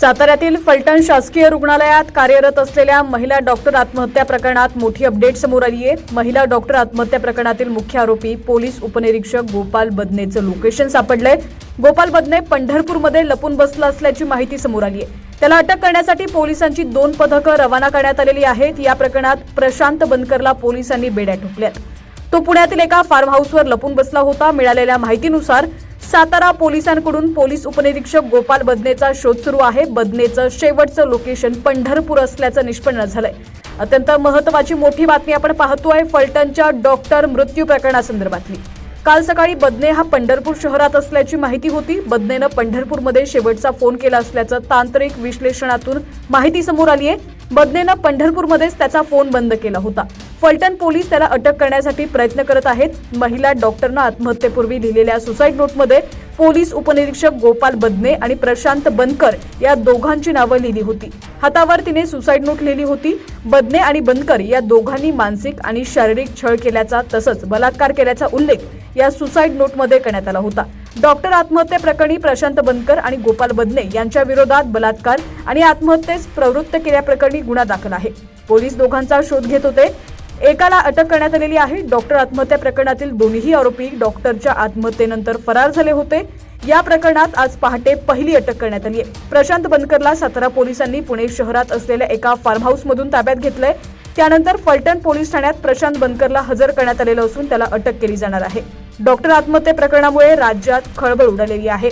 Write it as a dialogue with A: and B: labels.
A: साताऱ्यातील फलटण शासकीय रुग्णालयात कार्यरत असलेल्या महिला डॉक्टर आत्महत्या प्रकरणात मोठी अपडेट समोर आली आहे. महिला डॉक्टर आत्महत्या प्रकरणातील मुख्य आरोपी पोलीस उपनिरीक्षक गोपाल बदनेचं लोकेशन सापडलंय. गोपाल बदने पंढरपूरमध्ये लपून बसला असल्याची माहिती समोर आली आहे. त्याला अटक करण्यासाठी पोलिसांची दोन पथकं रवाना करण्यात आलेली आहेत. या प्रकरणात प्रशांत बनकरला पोलिसांनी बेड्या ठोकल्यात. तो पुण्यातील एका फार्म हाऊसवर लपून बसला होता. मिळालेल्या माहितीनुसार सातारा पोलिसांकडून पोलीस उपनिरीक्षक गोपाल बदनेचा शोध सुरू आहे. बदनेचं शेवटचं लोकेशन पंढरपूर असल्याचं निष्पन्न झालंय. अत्यंत महत्वाची मोठी बातमी आपण पाहतोय फलटणच्या डॉक्टर मृत्यू प्रकरणासंदर्भातली. काल सकाळी बदने हा पंढरपूर शहरात असल्याची माहिती होती. बदनेनं पंढरपूरमध्ये शेवटचा फोन केला असल्याचं तांत्रिक विश्लेषणातून माहिती समोर आली आहे बदनेनं पंढरपूरमध्येच त्याचा फोन बंद केला होता. फलटण पोलीस त्याला अटक करण्यासाठी प्रयत्न करत आहेत. महिला डॉक्टरनं आत्महत्येपूर्वी लिहिलेल्या सुसाईड नोटमध्ये पोलीस उपनिरीक्षक गोपाल बदने आणि प्रशांत बनकर या दोघांची नावं लिहिली होती. हातावर तिने सुसाईड नोट लिहिली होती. बदने आणि बनकर या दोघांनी मानसिक आणि शारीरिक छळ केल्याचा तसंच बलात्कार केल्याचा उल्लेख या सुसाईड नोटमध्ये करण्यात आला होता. डॉक्टर आत्महत्या प्रकरणी प्रशांत बनकर आणि गोपाल बदने यांच्या विरोधात बलात्कार आणि आत्महत्येस प्रवृत्त केल्याप्रकरणी गुन्हा दाखल आहे. पोलीस दोघांचा शोध घेत होते. एकाला अटक करण्यात आलेली आहे. डॉक्टर आत्महत्या प्रकरणातील दोन्ही आरोपी डॉक्टरच्या आत्महत्येनंतर फरार झाले होते. या प्रकरणात आज पहाटे पहिली अटक करण्यात आली आहे. प्रशांत बनकरला सातारा पोलिसांनी पुणे शहरात असलेल्या एका फार्म हाऊसमधून ताब्यात घेतलंय. त्यानंतर फलटण पोलीस ठाण्यात प्रशांत बनकरला हजर करण्यात आलेलं असून त्याला अटक केली जाणार आहे. डॉक्टर आत्महत्या प्रकरणामुळे राज्यात खळबळ उडालेली आहे.